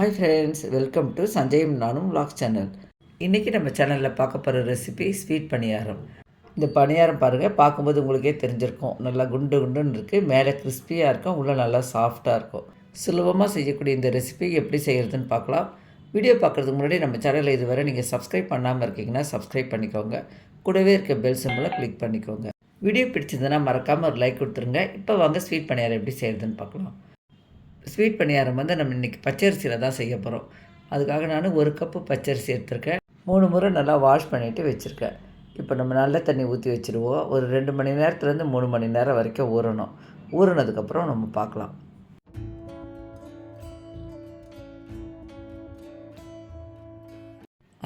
Hi friends welcome to சஞ்சயம் நானும் vlog channel இன்றைக்கி நம்ம சேனலில் பார்க்க போகிற ரெசிபி ஸ்வீட் பணியாரம். இந்த பணியாரம் பாருங்கள் பார்க்கும்போது உங்களுக்கே தெரிஞ்சிருக்கும். நல்லா குண்டு குண்டுன்னு இருக்குது மேலே கிறிஸ்பியாக இருக்கும் உள்ளே நல்லா சாஃப்டாக இருக்கும். சுலபமாக செய்யக்கூடிய இந்த ரெசிபி எப்படி செய்கிறதுன்னு பார்க்கலாம். வீடியோ பார்க்குறதுக்கு முன்னாடி நம்ம சேனலில் இதுவரை நீங்கள் சப்ஸ்கிரைப் பண்ணாமல் இருக்கீங்கன்னா சப்ஸ்கிரைப் பண்ணிக்கோங்க. கூடவே இருக்க பெல் சிம்பிளை கிளிக் பண்ணிக்கோங்க. வீடியோ பிடிச்சதுன்னா மறக்காமல் ஒரு லைக் கொடுத்துருங்க. இப்போ வாங்க ஸ்வீட் பணியாரம் எப்படி செய்கிறதுன்னு பார்க்கலாம். ஸ்வீட் பணியாரம் வந்து நம்ம இன்றைக்கி பச்சரிசியில் தான் செய்ய போகிறோம் அதுக்காக நான் ஒரு கப்பு பச்சரிசி எடுத்திருக்கேன். மூணு முறை நல்லா வாஷ் பண்ணிவிட்டு வச்சுருக்கேன். இப்போ நம்ம நல்ல தண்ணி ஊற்றி வச்சுருவோம். ஒரு ரெண்டு மணி நேரத்துலேருந்து மூணு மணி நேரம் வரைக்கும் ஊறணும். ஊறினதுக்கப்புறம் நம்ம பார்க்கலாம்.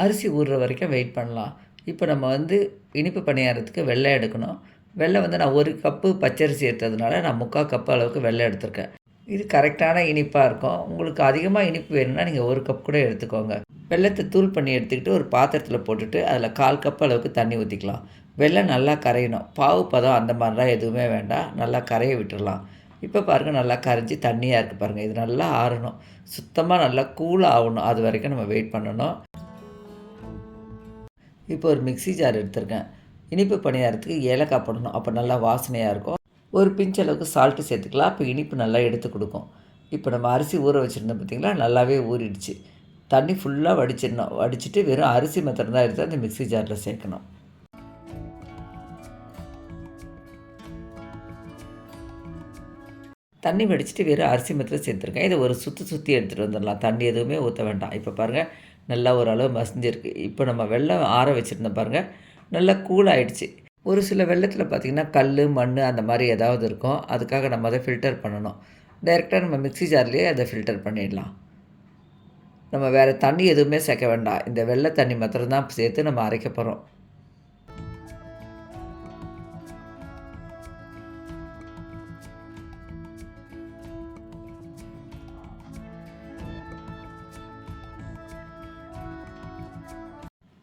அரிசி ஊறுற வரைக்கும் வெயிட் பண்ணலாம். இப்போ நம்ம வந்து இனிப்பு பணியாரத்துக்கு வெள்ளை எடுக்கணும். வெள்ளை வந்து நான் ஒரு கப்பு பச்சரிசி எடுத்ததுனால நான் முக்கால் கப்பு அளவுக்கு வெள்ளை எடுத்திருக்கேன். இது கரெக்டான இனிப்பாக இருக்கும். உங்களுக்கு அதிகமாக இனிப்பு வேணும்னா நீங்கள் ஒரு கப் கூட எடுத்துக்கோங்க. வெள்ளத்தை தூள் பண்ணி எடுத்துக்கிட்டு ஒரு பாத்திரத்தில் போட்டுட்டு அதில் கால் கப் அளவுக்கு தண்ணி ஊற்றிக்கலாம் வெள்ளம் நல்லா கரையணும். பாவு பதம் அந்த மாதிரிலாம் எதுவுமே வேண்டாம். நல்லா கரைய விட்டுடலாம் இப்போ பாருங்கள் நல்லா கரைஞ்சி தண்ணியாக இருக்குது பாருங்கள் இது நல்லா ஆறணும். சுத்தமாக நல்லா கூல் ஆகணும். அது வரைக்கும் நம்ம வெயிட் பண்ணணும். இப்போ ஒரு மிக்ஸி ஜார் எடுத்திருக்கேன். இனிப்பு பணியாரத்துக்கு ஏலக்காய் போடணும். அப்போ நல்லா வாசனையாக இருக்கும். ஒரு பிஞ்ச் அளவுக்கு சால்ட்டு சேர்த்துக்கலாம். அப்போ இனிப்பு நல்லா எடுத்து கொடுக்கும். இப்போ நம்ம அரிசி ஊற வச்சுருந்தோம் பார்த்திங்களா நல்லாவே ஊறிடுச்சு. தண்ணி ஃபுல்லாக வடிச்சிடணும். வடிச்சிட்டு வெறும் அரிசி மாத்திரம் தான் எடுத்து அந்த மிக்ஸி ஜாரில் சேர்க்கணும். தண்ணி வடிச்சிட்டு வெறும் அரிசி மாத்திரம் சேர்த்துருக்கேன். இதை ஒரு சுற்றி சுற்றி எடுத்துகிட்டு வந்துடலாம். தண்ணி எதுவுமே ஊற்ற வேண்டாம். இப்போ பாருங்கள் நல்லா ஓரளவு மசிஞ்சிருக்கு. இப்போ நம்ம வெள்ளம் ஆற வச்சுருந்தோம் பாருங்கள் நல்லா கூல் ஆகிடுச்சு ஒரு சில வெள்ளத்தில் பார்த்திங்கன்னா கல் மண் அந்த மாதிரி ஏதாவது இருக்கும். அதுக்காக நம்ம அதை ஃபில்டர் பண்ணணும். டைரெக்டாக நம்ம மிக்ஸி ஜார்லேயே அதை ஃபில்டர் பண்ணிடலாம். நம்ம வேறு தண்ணி எதுவுமே சேர்க்க வேண்டாம். இந்த வெள்ளை தண்ணி மாத்திரம்தான் சேர்த்து நம்ம அரைக்க போகிறோம்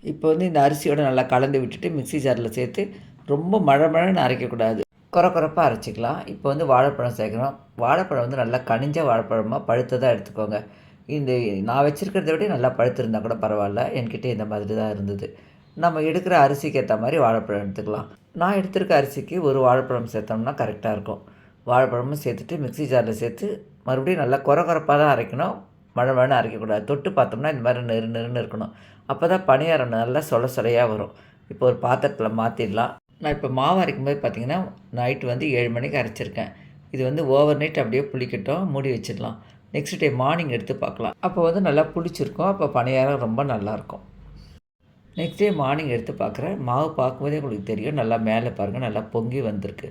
இப்போ வந்து இந்த அரிசியோட நல்லா கலந்து விட்டுட்டு மிக்ஸி ஜாரில் சேர்த்து ரொம்ப மழை மழைன்னு அரைக்கக்கூடாது. குறை குறைப்பாக அரைச்சிக்கலாம். இப்போ வந்து வாழைப்பழம் சேர்க்குறோம் வாழைப்பழம் வந்து நல்லா கனிஞ்ச வாழைப்பழமாக பழுத்ததாக எடுத்துக்கோங்க. இந்த நான் வச்சுருக்கிறத விட நல்லா பழுத்திருந்தா கூட பரவாயில்ல. என்கிட்ட இந்த மாதிரி தான் இருந்தது. நம்ம எடுக்கிற அரிசிக்கு ஏற்ற மாதிரி வாழைப்பழம் எடுத்துக்கலாம். நான் எடுத்திருக்க அரிசிக்கு ஒரு வாழைப்பழம் சேர்த்தோம்னா கரெக்டாக இருக்கும். வாழைப்பழமும் சேர்த்துட்டு மிக்ஸி ஜாரில் சேர்த்து மறுபடியும் நல்லா குறை குறைப்பாக தான் அரைக்கணும். மழை மழைன்னு அரைக்கக்கூடாது. தொட்டு பார்த்தோம்னா இந்த மாதிரி நெரு நெருன்னு இருக்கணும். அப்போ தான் பணியாரம் நல்லா சொல சொலையாக வரும். இப்போ ஒரு பாத்திரத்தில் மாற்றிடலாம் நான் இப்போ மாவு அரைக்கும் போது பார்த்திங்கன்னா நைட்டு வந்து ஏழு மணிக்கு அரைச்சிருக்கேன். இது வந்து ஓவர் நைட் அப்படியே புளிக்கட்டும் மூடி வச்சிடலாம். நெக்ஸ்ட் டே மார்னிங் எடுத்து பார்க்கலாம். அப்போ வந்து நல்லா புளிச்சிருக்கும். அப்போ பணியாரம் ரொம்ப நல்லாயிருக்கும். நெக்ஸ்ட் டே மார்னிங் எடுத்து பார்க்குறேன். மாவு பார்க்கும்போதே உங்களுக்கு தெரியும். நல்லா மேலே பாருங்கள் நல்லா பொங்கி வந்திருக்கு.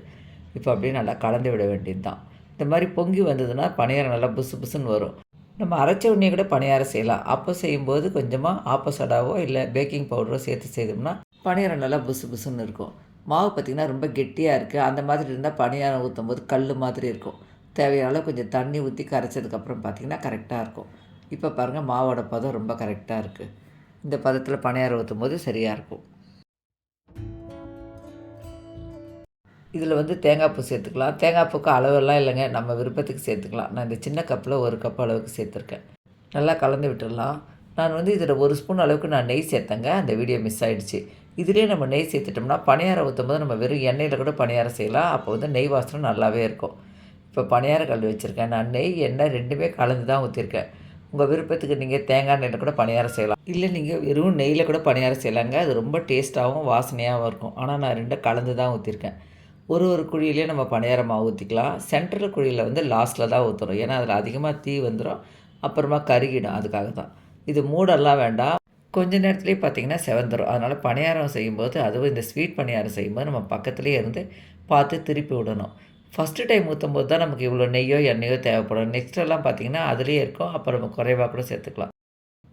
இப்போ அப்படியே நல்லா கலந்து விட வேண்டியது தான் இந்த மாதிரி பொங்கி வந்ததுன்னா பணியாரம் நல்லா புசு புசுன்னு வரும். நம்ம அரைச்ச உடனே கூட பணியாரம் செய்யலாம். அப்போ செய்யும்போது கொஞ்சமாக ஆப்பசடாவோ இல்லை பேக்கிங் பவுடரோ சேர்த்து செய்தோம்னா பணியாரம் நல்லா புசு புசுன்னு இருக்கும். மாவு பார்த்திங்கன்னா ரொம்ப கெட்டியாக இருக்குது அந்த மாதிரி இருந்தால் பணியாரம் ஊற்றும் போது கல் மாதிரி இருக்கும். தேவையான கொஞ்சம் தண்ணி ஊற்றி கரைச்சதுக்கப்புறம் பார்த்திங்கன்னா கரெக்டாக இருக்கும். இப்போ பாருங்கள் மாவோட பதம் ரொம்ப கரெக்டாக இருக்குது இந்த பதத்தில் பணியாரம் ஊற்றும் போது சரியாக இருக்கும். இதில் வந்து தேங்காய் பூ சேர்த்துக்கலாம். தேங்காய் பூக்கு அளவெல்லாம் இல்லைங்க. நம்ம விருப்பத்துக்கு சேர்த்துக்கலாம். நான் இந்த சின்ன கப்பில் ஒரு கப் அளவுக்கு சேர்த்துருக்கேன். நல்லா கலந்து விட்டுடலாம். நான் வந்து இதில் ஒரு ஸ்பூன் அளவுக்கு நான் நெய் சேர்த்தேங்க. அந்த வீடியோ மிஸ் ஆகிடுச்சு இதிலே நம்ம நெய் சேர்த்துட்டோம்னா பணியாரம் ஊற்றும் போது நம்ம வெறும் எண்ணெயில் கூட பணியாரம் செய்யலாம். அப்போ வந்து நெய் வாசனை நல்லாவே இருக்கும். இப்போ பணியார கல் வச்சுருக்கேன். நான் நெய் எண்ணெய் ரெண்டுமே கலந்து தான் ஊற்றிருக்கேன் உங்கள் விருப்பத்துக்கு நீங்கள் தேங்காய் எண்ணெயில் கூட பணியாரம் செய்யலாம். இல்லை நீங்கள் வெறும் நெய்யில் கூட பணியாரம் செய்யலாங்க. அது ரொம்ப டேஸ்ட்டாகவும் வாசனையாகவும் இருக்கும். ஆனால் நான் ரெண்டும் கலந்து தான் ஊற்றிருக்கேன் ஒரு ஒரு குழியிலே நம்ம பணியாரம் மாவு ஊற்றிக்கலாம் சென்ட்ரல் குழியில் வந்து லாஸ்ட்டில் தான் ஊற்றுறோம் ஏன்னா அதில் அதிகமாக தீ வந்துடும் அப்புறமா கருகிடும். அதுக்காக தான். இது மூடெல்லாம் வேண்டாம். கொஞ்ச நேரத்துலேயே பார்த்திங்கன்னா செவந்துடும் அதனால் பணியாரம் செய்யும்போது அதுவும் இந்த ஸ்வீட் பணியாரம் செய்யும்போது நம்ம பக்கத்துலேயே இருந்து பார்த்து திருப்பி விடணும். ஃபஸ்ட்டு டைம் ஊற்றும் போது தான் நமக்கு இவ்வளோ நெய்யோ எண்ணெயோ தேவைப்படும். நெக்ஸ்ட்டெல்லாம் பார்த்திங்கன்னா அதுலேயே இருக்கும். அப்புறம் நம்ம குறைவாக கூட சேர்த்துக்கலாம்.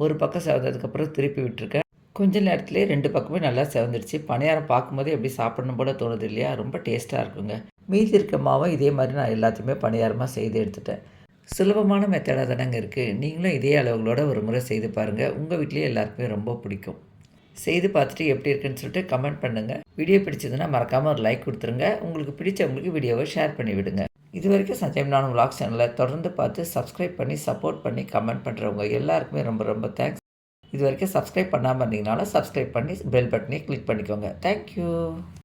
ஒரு பக்கம் செவந்ததுக்கப்புறம் திருப்பி விட்டுருக்கேன். கொஞ்ச நேரத்துலேயே ரெண்டு பக்கமே நல்லா செவந்துருச்சு. பணியாரம் பார்க்கும்போதே எப்படி சாப்பிடணும் போல தோணுது இல்லையா? ரொம்ப டேஸ்ட்டாக இருக்குங்க. மீதி இருக்க மாவும் இதே மாதிரி நான் எல்லாத்தையுமே பணியாரமாக செய்து எடுத்துட்டேன். சுலபமான மெத்தடாக தானங்க இருக்குது நீங்களும் இதே அளவுகளோட ஒரு முறை செய்து பாருங்கள் உங்கள் வீட்லேயே எல்லாருக்குமே ரொம்ப பிடிக்கும். செய்து பார்த்துட்டு எப்படி இருக்குன்னு சொல்லிட்டு கமெண்ட் பண்ணுங்கள் வீடியோ பிடிச்சதுன்னா மறக்காமல் ஒரு லைக் கொடுத்துருங்க. உங்களுக்கு பிடிச்சவங்களுக்கு வீடியோவை ஷேர் பண்ணி விடுங்க. இது வரைக்கும் சஞ்சயம் நானும் விளாக் சேனலை தொடர்ந்து பார்த்து சப்ஸ்கிரைப் பண்ணி சப்போர்ட் பண்ணி கமெண்ட் பண்ணுறவங்க எல்லாருக்குமே ரொம்ப ரொம்ப தேங்க்ஸ் இது வரைக்கும் சப்ஸ்கிரைப் பண்ணாமல் இருந்தீங்கனால சப்ஸ்கிரைப் பண்ணி பெல் பட்டனை கிளிக் பண்ணிக்கோங்க. Thank you